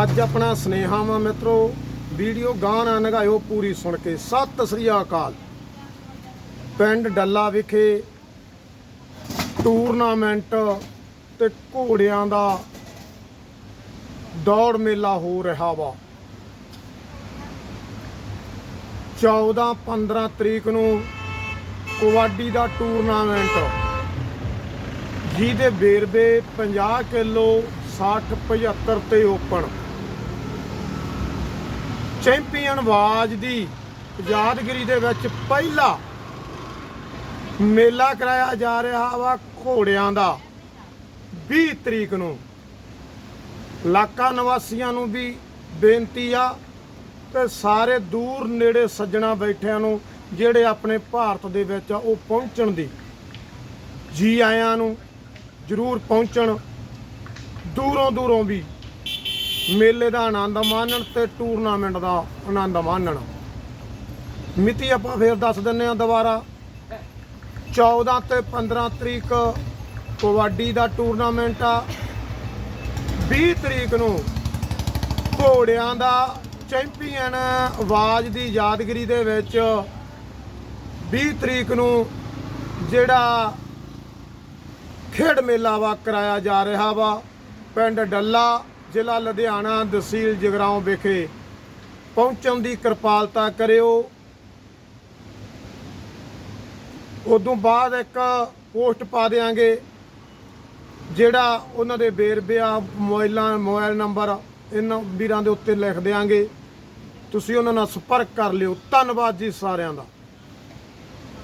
ਅੱਜ ਆਪਣਾ ਸਨੇਹਾ ਵਾ ਮਿੱਤਰੋ, ਵੀਡੀਓ ਗਾਣਾ ਨਗਾਇਓ ਪੂਰੀ ਸੁਣ ਕੇ। ਸਤਿ ਸ੍ਰੀ ਅਕਾਲ। ਪਿੰਡ ਡੱਲਾ ਵਿਖੇ ਟੂਰਨਾਮੈਂਟ ਤੇ ਘੋੜਿਆਂ ਦਾ ਦੌੜ ਮੇਲਾ ਹੋ ਰਿਹਾ ਵਾ। 14 15 ਤਰੀਕ ਨੂੰ ਕਬੱਡੀ ਦਾ ਟੂਰਨਾਮੈਂਟ। ਜਿਹਦੇ ਵੇਰਵੇ 50 ਕਿਲੋ 60 75 ਤੇ ਓਪਨ। ਚੈਂਪੀਅਨ ਆਵਾਜ਼ ਦੀ ਯਾਦਗਿਰੀ ਦੇ ਵਿੱਚ ਪਹਿਲਾ ਮੇਲਾ ਕਰਾਇਆ ਜਾ ਰਿਹਾ ਵਾ ਘੋੜਿਆਂ ਦਾ। 20 ਤਰੀਕ ਨੂੰ। ਇਲਾਕਾ ਨਿਵਾਸੀਆਂ ਨੂੰ ਵੀ ਬੇਨਤੀ ਆ ਤੇ ਸਾਰੇ ਦੂਰ ਨੇੜੇ ਸੱਜਣਾ ਬੈਠਿਆਂ ਨੂੰ ਜਿਹੜੇ ਆਪਣੇ ਭਾਰਤ ਦੇ ਵਿੱਚ ਆ, ਉਹ ਪਹੁੰਚਣ ਦੀ। ਜੀ ਆਇਆਂ ਨੂੰ ਜ਼ਰੂਰ ਪਹੁੰਚਣ। ਦੂਰੋਂ ਦੂਰੋਂ ਵੀ ਮੇਲੇ ਦਾ ਆਨੰਦ ਮਾਣਨ ਤੇ ਟੂਰਨਾਮੈਂਟ ਦਾ ਆਨੰਦ ਮਾਣਨ। ਮਿਤੀ ਆਪਾਂ ਫੇਰ ਦੱਸ ਦਿੰਨੇ ਆ ਦੁਬਾਰਾ। 14 ਤੇ 15 ਤਰੀਕ ਕਬੱਡੀ ਦਾ ਟੂਰਨਾਮੈਂਟ ਆ। 20 ਤਰੀਕ ਨੂੰ ਘੋੜਿਆਂ ਦਾ ਚੈਂਪੀਅਨ ਆਵਾਜ਼ ਦੀ ਯਾਦਗਿਰੀ ਦੇ ਵਿੱਚ 20 ਤਰੀਕ ਨੂੰ ਜਿਹੜਾ ਖੇਡ ਮੇਲਾ ਵਾ ਕਰਾਇਆ ਜਾ ਰਿਹਾ ਵਾ, ਪਿੰਡ ਡੱਲਾ। ਜ਼ਿਲ੍ਹਾ ਲੁਧਿਆਣਾ ਤਹਿਸੀਲ ਜਗਰਾਉਂ ਵਿਖੇ ਪਹੁੰਚਣ ਦੀ ਕਿਰਪਾਲਤਾ ਕਰਿਓ। ਉਦੋਂ ਬਾਅਦ ਇੱਕ ਪੋਸਟ ਪਾ ਦੇਾਂਗੇ ਜਿਹੜਾ ਉਹਨਾਂ ਦੇ ਵੇਰਵੇ ਆ ਮੋਬਾਈਲਾਂ, ਮੋਬਾਈਲ ਨੰਬਰ ਇਹਨਾਂ ਵੀਰਾਂ ਦੇ ਉੱਤੇ ਲਿਖ ਦੇਾਂਗੇ ਤੁਸੀਂ ਉਹਨਾਂ ਨਾਲ ਸੰਪਰਕ ਕਰ ਲਿਓ। ਧੰਨਵਾਦ ਜੀ ਸਾਰਿਆਂ ਦਾ।